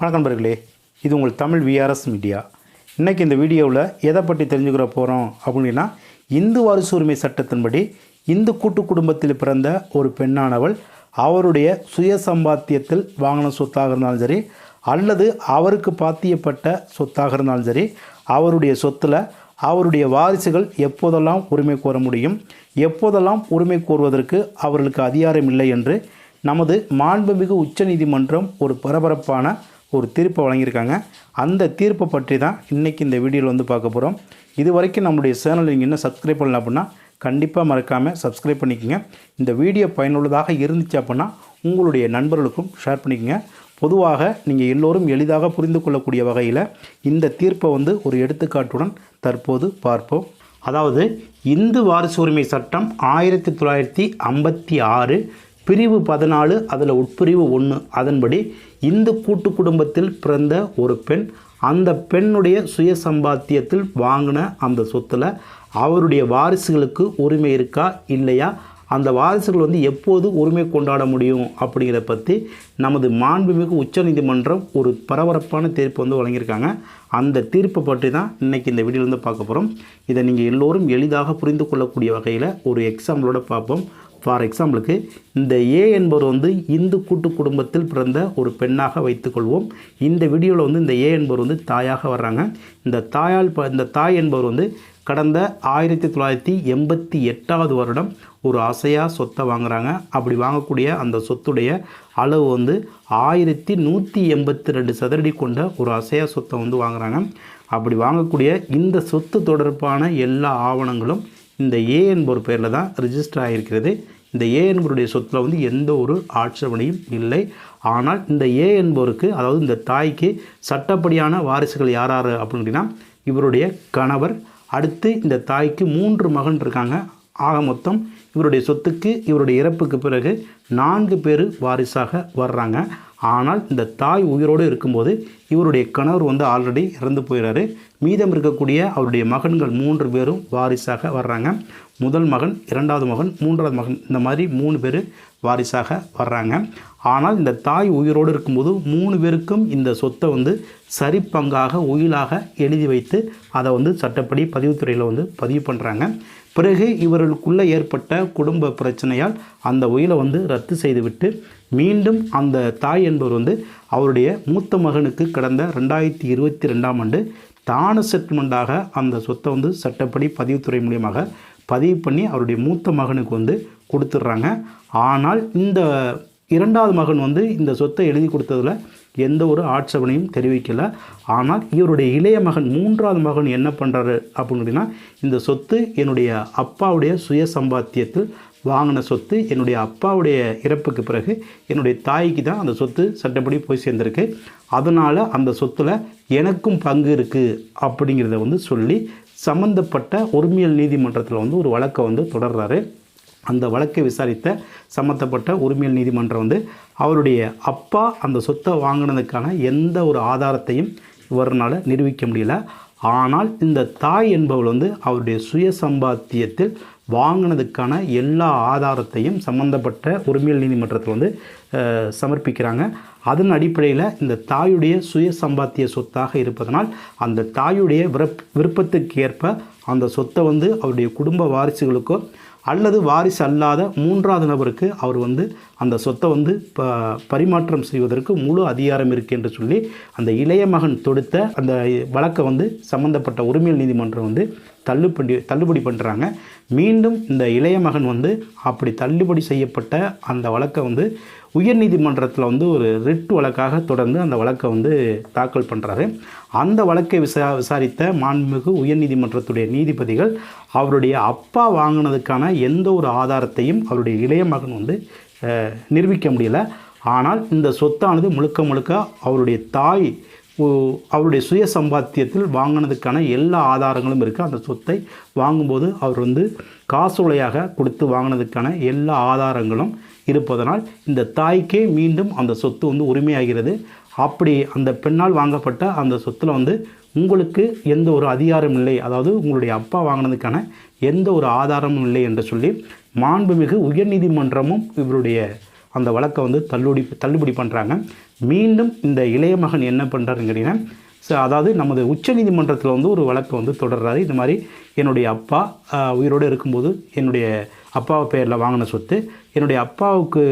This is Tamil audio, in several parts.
வணக்கம் நண்பர்களே இது உங்கள் தமிழ் விஆர்எஸ் மீடியா இன்றைக்கி இந்த வீடியோவில் எதை பற்றி தெரிஞ்சுக்கிற போகிறோம் அப்படின்னா இந்து வாரிசு உரிமை சட்டத்தின்படி இந்து கூட்டு குடும்பத்தில் பிறந்த ஒரு பெண்ணானவள் அவருடைய சுய சம்பாத்தியத்தில் வாங்கின சொத்தாக இருந்தாலும் சரி அல்லது அவருக்கு பாத்தியப்பட்ட சொத்தாக இருந்தாலும் சரி அவருடைய சொத்தில் அவருடைய வாரிசுகள் எப்போதெல்லாம் உரிமை கோர முடியும் எப்போதெல்லாம் உரிமை கோருவதற்கு அவர்களுக்கு அதிகாரம் இல்லை என்று நமது மாண்புமிகு உச்சநீதிமன்றம் ஒரு பரபரப்பான ஒரு தீர்ப்பை வழங்கியிருக்காங்க. அந்த தீர்ப்பை பற்றி தான் இன்றைக்கி இந்த வீடியோவில் வந்து பார்க்க போகிறோம் இது வரைக்கும் நம்முடைய சேனல் நீங்கள் இன்னும் சப்ஸ்கிரைப் பண்ணல அப்படின்னா கண்டிப்பாக மறக்காமல் சப்ஸ்கிரைப் பண்ணிக்கோங்க. இந்த வீடியோ பயனுள்ளதாக இருந்துச்சு அப்படின்னா உங்களுடைய நண்பர்களுக்கும் ஷேர் பண்ணிக்கோங்க. பொதுவாக நீங்கள் எல்லோரும் எளிதாக புரிந்து கொள்ளக்கூடிய வகையில் இந்த தீர்ப்பை வந்து ஒரு எடுத்துக்காட்டுடன் தற்போது பார்ப்போம். அதாவது இந்து வாரிசு உரிமை சட்டம் ஆயிரத்தி தொள்ளாயிரத்தி ஐம்பத்தி ஆறு பிரிவு பதினாலு அதில் உட்பிரிவு ஒன்று அதன்படி இந்து கூட்டு குடும்பத்தில் பிறந்த ஒரு பெண் அந்த பெண்ணுடைய சுய சம்பாத்தியத்தில் வாங்கின அந்த சொத்தில் அவருடைய வாரிசுகளுக்கு உரிமை இருக்கா இல்லையா? அந்த வாரிசுகள் வந்து எப்போது உரிமை கொண்டாட முடியும் அப்படிங்கிறத பற்றி நமது மாண்புமிகு உச்சநீதிமன்றம் ஒரு பரபரப்பான தீர்ப்பு வந்து வழங்கியிருக்காங்க. அந்த தீர்ப்பை பற்றி தான் இன்றைக்கி இந்த வீடியோலேருந்து பார்க்க போகிறோம் இதை நீங்கள் எல்லோரும் எளிதாக புரிந்து கொள்ளக்கூடிய வகையில் ஒரு எக்ஸாம்பிளோட பார்ப்போம். ஃபார் எக்ஸாம்பிளுக்கு இந்த ஏ என்பவர் வந்து இந்து கூட்டு குடும்பத்தில் பிறந்த ஒரு பெண்ணாக வைத்துக்கொள்வோம். இந்த வீடியோவில் வந்து இந்த ஏ என்பவர் வந்து தாயாக வர்றாங்க. இந்த தாயால் ப இந்த தாய் என்பவர் வந்து கடந்த ஆயிரத்தி தொள்ளாயிரத்தி எண்பத்தி எட்டாவது வருடம் ஒரு அசையாக சொத்தை வாங்குறாங்க. அப்படி வாங்கக்கூடிய அந்த சொத்துடைய அளவு வந்து ஆயிரத்தி நூற்றி எண்பத்தி ரெண்டு சதுரடி கொண்ட ஒரு அசையா சொத்தை வந்து வாங்குறாங்க. அப்படி வாங்கக்கூடிய இந்த சொத்து தொடர்பான எல்லா ஆவணங்களும் இந்த ஏ என்பவர் பேரில் தான் ரிஜிஸ்டர் ஆகியிருக்கிறது இந்த ஏ என்பவருடைய சொத்தில் வந்து எந்த ஒரு ஆட்சேபனையும் இல்லை. ஆனால் இந்த ஏ என்பவருக்கு அதாவது இந்த தாய்க்கு சட்டப்படியான வாரிசுகள் யார் யார் அப்படின்னா இவருடைய கணவர் அடுத்து இந்த தாய்க்கு மூன்று மகன் இருக்காங்க. ஆக மொத்தம் இவருடைய சொத்துக்கு இவருடைய இறப்புக்கு பிறகு நான்கு பேர் வாரிசாக வர்றாங்க. ஆனால் இந்த தாய் உயிரோடு இருக்கும்போது இவருடைய கணவர் வந்து ஆல்ரெடி இறந்து போயிடுறாரு மீதம் இருக்கக்கூடிய அவருடைய மகன்கள் மூன்று பேரும் வாரிசாக வர்றாங்க. முதல் மகன் இரண்டாவது மகன் மூன்றாவது மகன் இந்த மாதிரி மூணு பேர் வாரிசாக வர்றாங்க. ஆனால் இந்த தாய் உயிரோடு இருக்கும்போது மூணு பேருக்கும் இந்த சொத்தை வந்து சரி பங்காக உயிலாக எழுதி வைத்து அதை வந்து சட்டப்படி பதிவுத்துறையில் வந்து பதிவு பண்ணுறாங்க பிறகு இவர்களுக்குள்ளே ஏற்பட்ட குடும்ப பிரச்சனையால் அந்த உயிலை வந்து ரத்து செய்துவிட்டு மீண்டும் அந்த தாய் என்பவர் வந்து அவருடைய மூத்த மகனுக்கு கடந்த ரெண்டாயிரத்தி இருபத்தி ரெண்டாம் ஆண்டு தான செட்டில்மெண்ட்டாக அந்த சொத்தை வந்து சட்டப்படி பதிவுத்துறை மூலியமாக பதிவு பண்ணி அவருடைய மூத்த மகனுக்கு வந்து கொடுத்துட்றாங்க. ஆனால் இந்த இரண்டாவது மகன் வந்து இந்த சொத்தை எழுதி கொடுத்ததில் எந்த ஒரு ஆட்சேபனையும் தெரிவிக்கல. ஆனால் இவருடைய இளைய மகன் மூன்றாவது மகன் என்ன பண்ணுறாரு அப்படின்னு இந்த சொத்து என்னுடைய அப்பாவுடைய சுய சம்பாத்தியத்தில் வாங்கின சொத்து என்னுடைய அப்பாவுடைய இறப்புக்கு பிறகு என்னுடைய தாய்க்கு தான் அந்த சொத்து சட்டப்படி போய் சேர்ந்திருக்கு. அதனால் அந்த சொத்தில் எனக்கும் பங்கு இருக்குது அப்படிங்கிறத வந்து சொல்லி சம்மந்தப்பட்ட உரிமையல் நீதிமன்றத்தில் வந்து ஒரு வழக்கை வந்து தொடர்றாரு. அந்த வழக்கை விசாரித்த சம்மந்தப்பட்ட உரிமையல் நீதிமன்றம் வந்து அவருடைய அப்பா அந்த சொத்தை வாங்கினதுக்கான எந்த ஒரு ஆதாரத்தையும் இவரால் நிரூபிக்க முடியல. ஆனால் இந்த தாய் என்பவள் வந்து அவருடைய சுய சம்பாத்தியத்தில் வாங்கினதுக்கான எல்லா ஆதாரத்தையும் சம்மந்தப்பட்ட உரிமையல் நீதிமன்றத்தில் வந்து சமர்ப்பிக்கிறாங்க. அதன் அடிப்படையில் இந்த தாயுடைய சுய சம்பாத்திய சொத்தாக இருப்பதனால் அந்த தாயுடைய விருப் விருப்பத்துக்கு ஏற்ப அந்த சொத்தை வந்து அவருடைய குடும்ப வாரிசுகளுக்கோ அல்லது வாரிசு அல்லாத மூன்றாவது நபருக்கு அவர் வந்து அந்த சொத்தை வந்து ப பரிமாற்றம் செய்வதற்கு முழு அதிகாரம் இருக்குது என்று சொல்லி அந்த இளைய மகன் தொடுத்த அந்த வழக்கை வந்து சம்பந்தப்பட்ட உரிமையல் நீதிமன்றம் வந்து தள்ளுபடி தள்ளுபடி பண்ணுறாங்க மீண்டும் இந்த இளைய மகன் வந்து அப்படி தள்ளுபடி செய்யப்பட்ட அந்த வழக்கை வந்து உயர்நீதிமன்றத்தில் வந்து ஒரு ரிட் வழக்காக தொடர்ந்து அந்த வழக்கை வந்து தாக்கல் பண்ணுறாரு அந்த வழக்கை விசா விசாரித்த மாண்புமிகு உயர்நீதிமன்றத்துடைய நீதிபதிகள் அவருடைய அப்பா வாங்கினதுக்கான எந்த ஒரு ஆதாரத்தையும் அவருடைய இளைய மகன் வந்து நிரூபிக்க முடியல. ஆனால் இந்த சொத்தானது முழுக்க முழுக்க அவருடைய தாய் அவருடைய சுய சம்பாத்தியத்தில் வாங்கினதுக்கான எல்லா ஆதாரங்களும் இருக்குது அந்த சொத்தை வாங்கும்போது அவர் வந்து காசோலையாக கொடுத்து வாங்கினதுக்கான எல்லா ஆதாரங்களும் இருப்பதனால் இந்த தாய்க்கே மீண்டும் அந்த சொத்து வந்து உரிமையாகிறது. அப்படி அந்த பெண்ணால் வாங்கப்பட்ட அந்த சொத்தில் வந்து உங்களுக்கு எந்த ஒரு அதிகாரம் இல்லை. அதாவது உங்களுடைய அப்பா வாங்கினதுக்கான எந்த ஒரு ஆதாரமும் இல்லை என்று சொல்லி மாண்புமிகு உயர்நீதிமன்றமும் இவருடைய அந்த வழக்கை வந்து தள்ளுபடி தள்ளுபடி பண்ணுறாங்க மீண்டும் இந்த இளைய மகன் என்ன பண்ணுறாருன்னு கேட்டிங்கன்னா ஸோ அதாவது நமது உச்சநீதிமன்றத்தில் வந்து ஒரு வழக்கு வந்து தொடர்றாரு. இது மாதிரி என்னுடைய அப்பா உயிரோடு இருக்கும்போது என்னுடைய அப்பா பெயரில் வாங்கின சொத்து. என்னுடைய அப்பாவுக்கு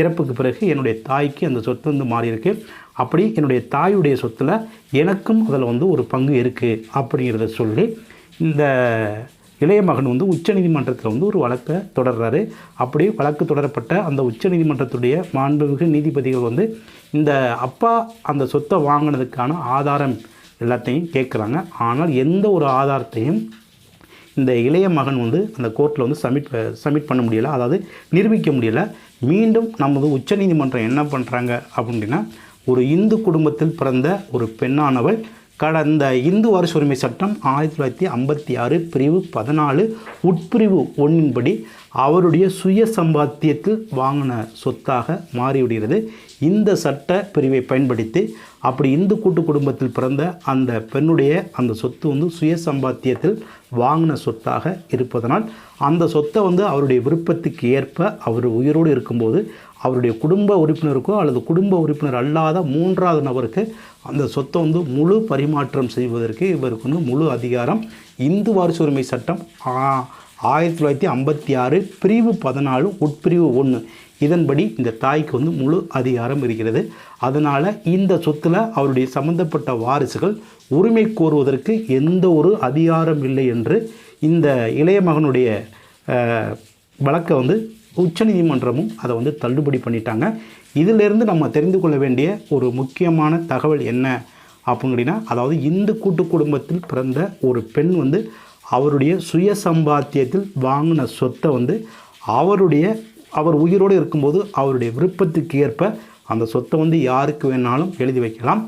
இறப்புக்கு பிறகு என்னுடைய தாய்க்கு அந்த சொத்து வந்து மாறியிருக்கு. அப்படி என்னுடைய தாயுடைய சொத்தில் எனக்கும் அதில் வந்து ஒரு பங்கு இருக்குது அப்படிங்கிறத சொல்லி இந்த இளைய மகன் வந்து உச்சநீதிமன்றத்தில் வந்து ஒரு வழக்கை தொடர்றாரு. அப்படி வழக்கு தொடரப்பட்ட அந்த உச்சநீதிமன்றத்துடைய மாண்புமிகு நீதிபதிகள் வந்து இந்த அப்பா அந்த சொத்தை வாங்கினதுக்கான ஆதாரம் எல்லாத்தையும் கேட்குறாங்க ஆனால் எந்த ஒரு ஆதாரத்தையும் இந்த இளைய மகன் வந்து அந்த கோர்ட்டில் வந்து சப்மிட் சப்மிட் பண்ண முடியலை. அதாவது நிரூபிக்க முடியலை. மீண்டும் நமது உச்சநீதிமன்றம் என்ன பண்ணுறாங்க அப்படின்னா ஒரு இந்து குடும்பத்தில் பிறந்த ஒரு பெண்ணானவள் கடந்த இந்து வாரிசு உரிமை சட்டம் ஆயிரத்தி தொள்ளாயிரத்தி ஐம்பத்தி ஆறு பிரிவு பதினாலு உட்பிரிவு ஒன்றின்படி அவருடைய சுய சம்பாத்தியத்தில் வாங்கின சொத்தாக மாறிவிடுகிறது. இந்த சட்ட பிரிவை பயன்படுத்தி அப்படி இந்து கூட்டு குடும்பத்தில் பிறந்த அந்த பெண்ணுடைய அந்த சொத்து வந்து சுய சம்பாத்தியத்தில் வாங்கின சொத்தாக இருப்பதனால் அந்த சொத்தை வந்து அவருடைய விருப்பத்துக்கு ஏற்ப அவர் உயிரோடு இருக்கும்போது அவருடைய குடும்ப உறுப்பினருக்கோ அல்லது குடும்ப உறுப்பினர் அல்லாத மூன்றாவது நபருக்கு அந்த சொத்தை வந்து முழு பரிமாற்றம் செய்வதற்கு இவருக்கு வந்து முழு அதிகாரம் இந்து வாரிசு உரிமை சட்டம் ஆயிரத்தி தொள்ளாயிரத்தி ஐம்பத்தி ஆறு பிரிவு பதினாலு உட்பிரிவு ஒன்று இதன்படி இந்த தாய்க்கு வந்து முழு அதிகாரம் இருக்கிறது. அதனால் இந்த சொத்தில் அவருடைய சம்பந்தப்பட்ட வாரிசுகள் உரிமை கோருவதற்கு எந்த ஒரு அதிகாரம் இல்லை என்று இந்த இளைய மகனுடைய வழக்கை வந்து உச்சநீதிமன்றமும் அதை வந்து தள்ளுபடி பண்ணிட்டாங்க. இதிலிருந்து நம்ம தெரிந்து கொள்ள வேண்டிய ஒரு முக்கியமான தகவல் என்ன அப்படின்னா அதாவது இந்து கூட்டு குடும்பத்தில் பிறந்த ஒரு பெண் வந்து அவருடைய சுய சம்பாத்தியத்தில் வாங்கின சொத்தை வந்து அவருடைய அவர் உயிரோடு இருக்கும்போது அவருடைய விருப்பத்துக்கு ஏற்ப அந்த சொத்தை வந்து யாருக்கு வேணாலும் எழுதி வைக்கலாம்.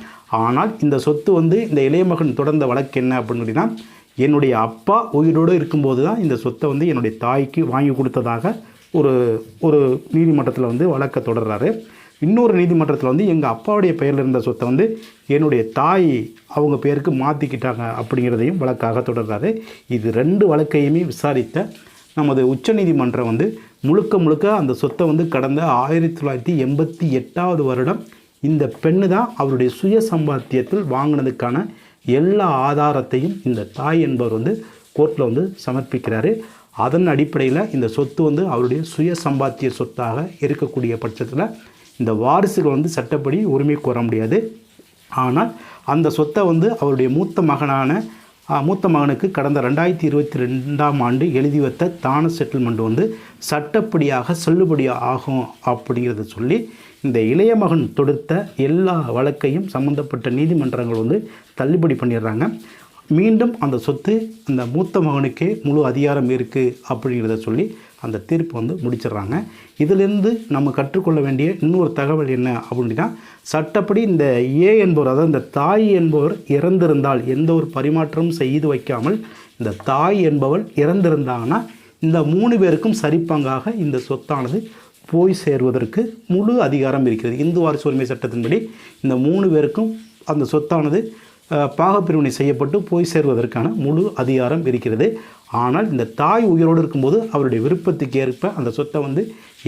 ஆனால் இந்த சொத்து வந்து இந்த இளைய மகன் தொடர்ந்த வழக்கு என்ன அப்படின்னு கேட்டிங்கன்னா என்னுடைய அப்பா உயிரோடு இருக்கும்போது தான் இந்த சொத்தை வந்து என்னுடைய தாய்க்கு வாங்கி கொடுத்ததாக ஒரு ஒரு நீதிமன்றத்தில் வந்து வழக்கை தொடர்றாரு. இன்னொரு நீதிமன்றத்தில் வந்து எங்கள் அப்பாவுடைய பெயரில் இருந்த சொத்தை வந்து என்னுடைய தாய் அவங்க பேருக்கு மாற்றிக்கிட்டாங்க அப்படிங்கிறதையும் வழக்காக தொடர்றாரு. இது ரெண்டு வழக்கையுமே விசாரித்த நமது உச்சநீதிமன்றம் வந்து முழுக்க முழுக்க அந்த சொத்தை வந்து கடந்த ஆயிரத்தி தொள்ளாயிரத்தி எண்பத்தி எட்டாவது வருடம் இந்த பெண்ணு தான் அவருடைய சுய சம்பாத்தியத்தில் வாங்கினதுக்கான எல்லா ஆதாரத்தையும் இந்த தாய் என்பவர் வந்து கோர்ட்டில் வந்து சமர்ப்பிக்கிறாரு. அதன் அடிப்படையில் இந்த சொத்து வந்து அவருடைய சுய சம்பாத்திய சொத்தாக இருக்கக்கூடிய பட்சத்தில் இந்த வாரிசுகள் வந்து சட்டப்படி உரிமை கோர முடியாது. ஆனால் அந்த சொத்தை வந்து அவருடைய மூத்த மகனான மூத்த மகனுக்கு கடந்த ரெண்டாயிரத்தி இருபத்தி ரெண்டாம் ஆண்டு எழுதி வைத்த தான செட்டில்மெண்ட் வந்து சட்டப்படியாக செல்லுபடி ஆகும் அப்படிங்கிறத சொல்லி இந்த இளைய மகன் தொடுத்த எல்லா வழக்கையும் சம்மந்தப்பட்ட நீதிமன்றங்கள் வந்து தள்ளுபடி பண்ணிடுறாங்க. மீண்டும் அந்த சொத்து அந்த மூத்த மகனுக்கே முழு அதிகாரம் இருக்குது அப்படிங்கிறத சொல்லி அந்த தீர்ப்பு வந்து முடிச்சிடுறாங்க. இதிலிருந்து நம்ம கற்றுக்கொள்ள வேண்டிய இன்னொரு தகவல் என்ன அப்படின்னா சட்டப்படி இந்த ஏ என்பவர் அதாவது இந்த தாய் என்பவர் இறந்திருந்தால் எந்த ஒரு பரிமாற்றமும் செய்து வைக்காமல் இந்த தாய் என்பவள் இறந்திருந்தாங்கன்னா இந்த மூணு பேருக்கும் சரிப்பங்காக இந்த சொத்தானது போய் சேர்வதற்கு முழு அதிகாரம் இருக்கிறது. இந்து வாரிசு உரிமை சட்டத்தின்படி இந்த மூணு பேருக்கும் அந்த சொத்தானது பாகப்பிரிவினை செய்யப்பட்டு போய் சேர்வதற்கான முழு அதிகாரம் இருக்கிறது. ஆனால் இந்த தாய் உயிரோடு இருக்கும்போது அவருடைய விருப்பத்துக்கு ஏற்ப அந்த சொத்தை வந்து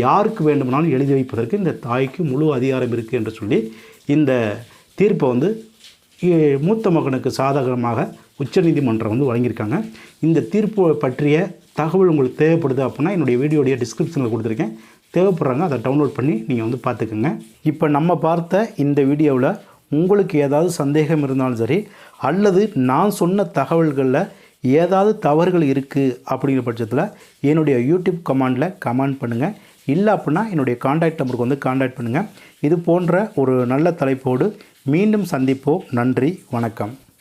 யாருக்கு வேண்டுமானாலும் எழுதி வைப்பதற்கு இந்த தாய்க்கு முழு அதிகாரம் இருக்குது என்று சொல்லி இந்த தீர்ப்பை வந்து மூத்த மகனுக்கு சாதகமாக உச்சநீதிமன்றம் வந்து வழங்கியிருக்காங்க. இந்த தீர்ப்பு பற்றிய தகவல் உங்களுக்கு தேவைப்படுது அப்படின்னா என்னுடைய வீடியோடைய டிஸ்கிரிப்ஷனில் கொடுத்துருக்கேன். தேவைப்படுறாங்க அதை டவுன்லோட் பண்ணி நீங்கள் வந்து பார்த்துக்குங்க. இப்போ நம்ம பார்த்த இந்த வீடியோவில் உங்களுக்கு ஏதாவது சந்தேகம் இருந்தாலும் சரி அல்லது நான் சொன்ன தகவல்களில் ஏதாவது தவறுகள் இருக்குது அப்படிங்கிற பட்சத்தில் என்னுடைய யூடியூப் கமாண்டில் கமெண்ட் பண்ணுங்கள் இல்லை அப்படின்னா என்னுடைய காண்டாக்ட் நம்பருக்கு வந்து காண்டாக்ட் பண்ணுங்கள் இது போன்ற ஒரு நல்ல தலைப்போடு மீண்டும் சந்திப்போம். நன்றி வணக்கம்.